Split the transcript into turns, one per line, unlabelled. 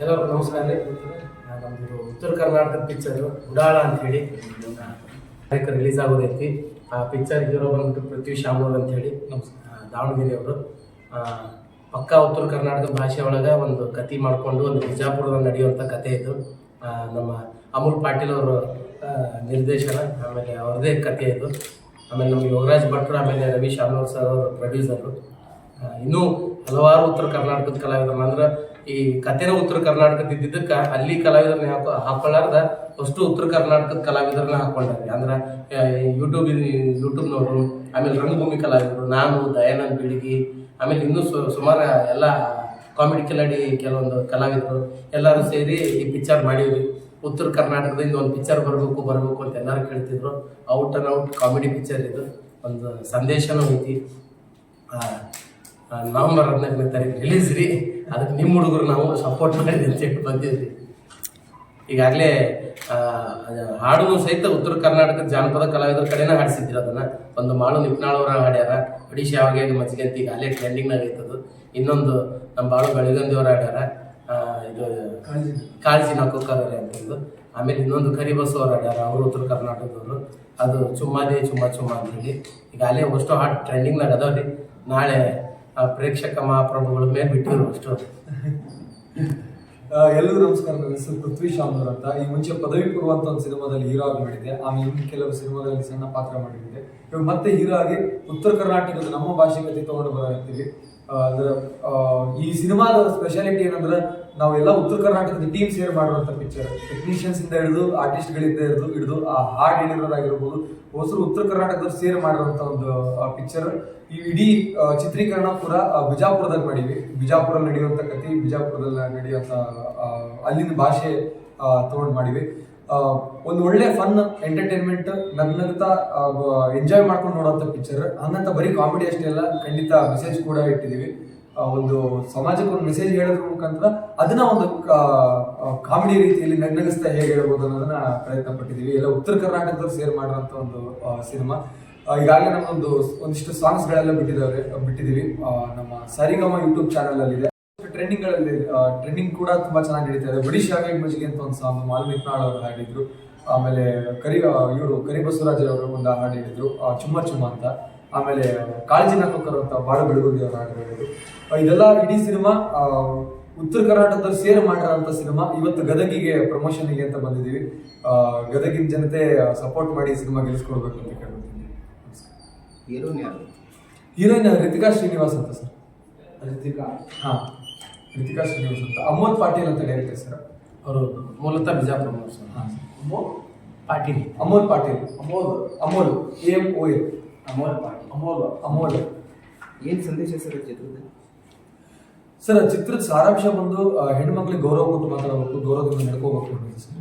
ಎಲ್ಲರಿಗೂ ನಮಸ್ಕಾರ ರೀ. ನಮ್ಮದು ಉತ್ತರ ಕರ್ನಾಟಕದ ಪಿಕ್ಚರ್ ಉಡಾಳ ಹೇಳಿ ತಾರೀಕು ರಿಲೀಸ್ ಆಗೋದೈತಿ. ಆ ಪಿಕ್ಚರ್ ಹೀರೋ ಬಂದ್ಬಿಟ್ಟು ಪೃಥ್ವಿ ಶಾಮೂರ್ ಅಂತ ನಮ್ಮ ದಾವಣಗೆರೆ ಅವರು. ಪಕ್ಕಾ ಉತ್ತರ ಕರ್ನಾಟಕ ಭಾಷೆ ಒಳಗೆ ಒಂದು ಕತೆ ಮಾಡಿಕೊಂಡು ಒಂದು ಬಿಜಾಪುರದಲ್ಲಿ ನಡೆಯುವಂಥ ಕತೆ ಇದು. ನಮ್ಮ ಅಮೂಲ್ ಪಾಟೀಲ್ ಅವರು ನಿರ್ದೇಶನ. ಆಮೇಲೆ ಅವ್ರದ್ದೇ ಕತೆ ಇದು. ಆಮೇಲೆ ನಮ್ಮ ಯೋಗರಾಜ್ ಭಟ್ರು, ಆಮೇಲೆ ರವಿ ಶಾಮೂರ್ ಸರ್ ಅವರು ಪ್ರೊಡ್ಯೂಸರು ಇನ್ನೂ ಹಲವಾರು ಉತ್ತರ ಕರ್ನಾಟಕದ ಕಲಾವಿದರು. ಅಂದ್ರೆ ಈ ಕಥೆನ ಉತ್ತರ ಕರ್ನಾಟಕದ ಇದ್ದಿದ್ದಕ್ಕೆ ಅಲ್ಲಿ ಕಲಾವಿದರನ್ನ ಹಾಕೋ ಹಾಕೊಳ್ಳಾರ್ದ ಅಷ್ಟು ಉತ್ತರ ಕರ್ನಾಟಕದ ಕಲಾವಿದರನ್ನ ಹಾಕೊಂಡ್ರಿ ಅಂದ್ರೆ ಯೂಟ್ಯೂಬ್ ಯೂಟ್ಯೂಬ್ನವರು ಆಮೇಲೆ ರಂಗಭೂಮಿ ಕಲಾವಿದರು, ನಾನು, ದಯಾನಂದ್ ಬೀಳಿಗಿ, ಆಮೇಲೆ ಇನ್ನೂ ಸುಮಾರು ಎಲ್ಲ ಕಾಮಿಡಿ ಕಿಲಾಡಿ ಕೆಲವೊಂದು ಕಲಾವಿದರು, ಎಲ್ಲರೂ ಸೇರಿ ಈ ಪಿಕ್ಚರ್ ಮಾಡಿದ್ವಿ. ಉತ್ತರ ಕರ್ನಾಟಕದಿಂದ ಒಂದು ಪಿಕ್ಚರ್ ಬರಬೇಕು ಬರಬೇಕು ಅಂತ ಎಲ್ಲರೂ ಕೇಳ್ತಿದ್ರು. Out and out comedy picture ಇದು. ಒಂದು ಸಂದೇಶನೂ ಐತಿ. ನವೆಂಬರ್ ಹದಿನಾಲ್ಕನೇ ತಾರೀಕು ರಿಲೀಸ್ ರೀ. ಅದಕ್ಕೆ ನಿಮ್ಮ ಹುಡುಗರು ನಾವು ಸಪೋರ್ಟ್ ಮಾಡಿದ್ವಿ ಅಂತ ಹೇಳಿ ಬಂದಿದ್ವಿ ಈಗಾಗಲೇ ಹಾಡು ಸಹಿತ ಉತ್ತರ ಕರ್ನಾಟಕದ ಜಾನಪದ ಕಲಾವಿದರ ಕಡೆನೇ ಹಾಡಿಸಿದ್ರು ಅದನ್ನು. ಒಂದು ಮಾಳು ನಿಪ್ನಾಳವರ ಹಾಡ್ಯಾರ. ಒಡಿಶಿ ಯಾವಾಗ ಮಜ್ಜಿಗೆ ಅಂತ ಈಗ ಅಲ್ಲೇ ಟ್ರೆಂಡಿಂಗ್ನಾಗ ಐತದು ಇನ್ನೊಂದು ನಮ್ಮ ಬಾಳು ಬೆಳಗಂದಿ ಅವ್ರು ಹಾಡ್ಯಾರ. ಇದು ಕಾಳಜಿ. ನಾಕೋಕರರೆ ಅಂತಂದು ಆಮೇಲೆ ಇನ್ನೊಂದು ಕರಿಬಸ್ಸು ಅವ್ರು ಹಾಡ್ಯಾರ ಅವರು ಉತ್ತರ ಕರ್ನಾಟಕದವರು. ಅದು ಚುಮ್ಮಾದೇ ಚುಮ್ಮ ಚುಮ್ಮ ಅಂತ ಹೇಳಿ ಈಗ ಅಲ್ಲೇ ಅಷ್ಟು ಹಾಡು ಟ್ರೆಂಡಿಂಗ್ನಾಗ ರೀ. ನಾಳೆ ಆ, ಪ್ರೇಕ್ಷಕ ಮಹಾಪ್ರಭುಗಳ ಮೇಲೆ ಬಿಟ್ಟಿರು ಅಷ್ಟು.
ಎಲ್ಲರೂ ನಮಸ್ಕಾರ ನನ್ನ ಹೆಸರು ಪೃಥ್ವಿ ಶಾಮ್ನೂರ್ ಅಂತ. ಈ ಮುಂಚೆ ಪದವಿ ಪೂರ್ವ ಅಂತ ಒಂದು ಸಿನಿಮಾದಲ್ಲಿ ಹೀರೋ ಆಗಿ ಮಾಡಿದ್ದೆ. ಆಮೇಲೆ ಕೆಲವು ಸಿನಿಮಾದಲ್ಲಿ ಸಣ್ಣ ಪಾತ್ರ ಮಾಡಿದ್ದೆ. ಇವಾಗ ಮತ್ತೆ ಹೀರೋ ಆಗಿ ಉತ್ತರ ಕರ್ನಾಟಕದ ನಮ್ಮ ಭಾಷೆಗತಿ ತಗೊಂಡು ಬರತ್ತೀವಿ ಅಂದ್ರೆ ಆ, ಈ ಸಿನಿಮಾದ ಸ್ಪೆಷಾಲಿಟಿ ಏನಂದ್ರೆ ನಾವೆಲ್ಲ ಉತ್ತರ ಕರ್ನಾಟಕದ ಟೀಮ್ ಸೇರ್ ಮಾಡಿರುವಂತ ಪಿಕ್ಚರ್ ಟೆಕ್ನಿಷಿಯನ್ಸ್ ಇಂದ ಹಿಡಿದು ಆರ್ಟಿಸ್ಟ್ ಗಳಿಂದ ಹಿಡಿದು ಹಿಡಿದು ಆ ಹಾಡ್ ಹೇಳಿರೋದಾಗಿರ್ಬೋದು ಹೊಸರು ಉತ್ತರ ಕರ್ನಾಟಕದವ್ರು ಸೇರ್ ಮಾಡಿರುವಂತ ಒಂದು ಪಿಕ್ಚರ್ ಈ ಇಡೀ ಚಿತ್ರೀಕರಣ ಕೂಡ ಬಿಜಾಪುರದಲ್ಲಿ ಮಾಡೀವಿ. ಬಿಜಾಪುರಲ್ಲಿ ನಡೆಯುವಂತ ಕತೆ ಬಿಜಾಪುರದಲ್ಲಿ ನಡೆಯುವಂತ ಅಲ್ಲಿನ ಭಾಷೆ ತಗೊಂಡು ಮಾಡಿವಿ. ಒಂದು ಒಳ್ಳೆ ಫನ್ ಎಂಟರ್ಟೈನ್ಮೆಂಟ್ ನನ್ನಂತ ಎಂಜಾಯ್ ಮಾಡ್ಕೊಂಡು ನೋಡುವಂತ ಪಿಕ್ಚರ್ ಹಂಗಂತ ಬರೀ ಕಾಮಿಡಿ ಅಷ್ಟೇ ಅಲ್ಲ, ಖಂಡಿತ ಮೆಸೇಜ್ ಕೂಡ ಇಟ್ಟಿದ್ದೀವಿ ಒಂದು ಸಮಾಜಕ್ಕೆ ಒಂದು ಮೆಸೇಜ್ ಹೇಳೋದ್ರ ಮುಖಾಂತರ ಅದನ್ನ ಒಂದು ಕಾಮಿಡಿ ರೀತಿಯಲ್ಲಿ ನಗ್ನಗಿಸ್ತಾ ಹೇಗೆ ಹೇಳ್ಬೋದು ಅನ್ನೋದನ್ನ ಪ್ರಯತ್ನ ಪಟ್ಟಿದೀವಿ ಎಲ್ಲ ಉತ್ತರ ಕರ್ನಾಟಕದವ್ರು ಸೇರ್ ಮಾಡಿರೋಂಥ ಒಂದು ಸಿನಿಮಾ ಈಗಾಗಲೇ ನಮ್ಮೊಂದು ಒಂದಿಷ್ಟು ಸಾಂಗ್ಸ್ ಗಳೆಲ್ಲ ಬಿಟ್ಟಿದ್ದಾವೆ ಬಿಟ್ಟಿದೀವಿ. ನಮ್ಮ ಸರಿಗಮ ಯೂಟ್ಯೂಬ್ ಚಾನಲ್ ಇದೆ ಟ್ರೆಂಡಿಂಗ್ ಕೂಡ ತುಂಬಾ ಚೆನ್ನಾಗಿ ನಡೀತಾ ಇದೆ. ಬಡಿಶಾಗೆ ಮಜಿಗೆ ಅಂತ ಒಂದು ಸಾಂಗ್ ಮಾಲ್ವಿಕ್ನಾಳ್ ಅವರು ಹಾಡಿದ್ರು. ಆಮೇಲೆ ಕರಿ ಇವರು ಕರಿ ಬಸವರಾಜ್ ಅವರು ಒಂದು ಹಾಡು ಹೇಳಿದ್ರು. ಚುಮ್ಮ ಚುಮ್ಮ ಅಂತ. ಆಮೇಲೆ ಕಾಳಜಿನ ಕೊಕ್ಕರು ಅಂತ ಬಾಳು ಬೆಳಗುಂದಿ ಅವರು ಹಾಡು ಹೇಳಿದ್ರು. ಇದೆಲ್ಲ ಇಡೀ ಸಿನಿಮಾ ಉತ್ತರ ಕರ್ನಾಟಕದಲ್ಲಿ ಸೇರ್ ಮಾಡಿರೋಂಥ ಸಿನಿಮಾ. ಇವತ್ತು ಗದಗಿಗೆ ಪ್ರಮೋಷನ್ಗೆ ಅಂತ ಬಂದಿದ್ದೀವಿ. ಗದಗಿನ ಜನತೆ ಸಪೋರ್ಟ್ ಮಾಡಿ ಸಿನಿಮಾ ಗೆಲ್ಲಿಸ್ಕೊಡ್ಬೇಕು ಅಂತ ಕೇಳ್ಕೊತೀನಿ
ಹೀರೋಯಿನ್ ಯಾರು?
ಹೀರೋಯಿನ್ ರಿತಿಕಾ ಶ್ರೀನಿವಾಸ್ ಅಂತ ಸರ್.
ರಿತಿಕಾ?
ಹಾ. ರಿತಿಕಾ ಶ್ರೀನಿವಾಸ್ ಅಂತ. ಅಮೋದ್ ಪಾಟೀಲ್ ಅಂತ ಡೈರೆಕ್ಟರ್ ಸರ್
ಅವರು ಮೂಲತಃ ಬಿಜಾಪುರ ಸರ್
ಹಾ
Amol
Patil.
Amol Patil.
Amol
Amol M O L
Amol Patil. Amol
Amol.
ಏನು ಸಂದೇಶ ಸರ್ ಚಿತ್ರದ
ಸರ್ ಚಿತ್ರದ ಸಾರಾಂಶ ಬಂದು ಹೆಣ್ಮಕ್ಳಿಗೆ ಗೌರವ ಕೊಟ್ಟು ಮಾತಾಡಬೇಕು ಗೌರವದಿಂದ ನಡ್ಕೋಬೇಕು ಸರ್.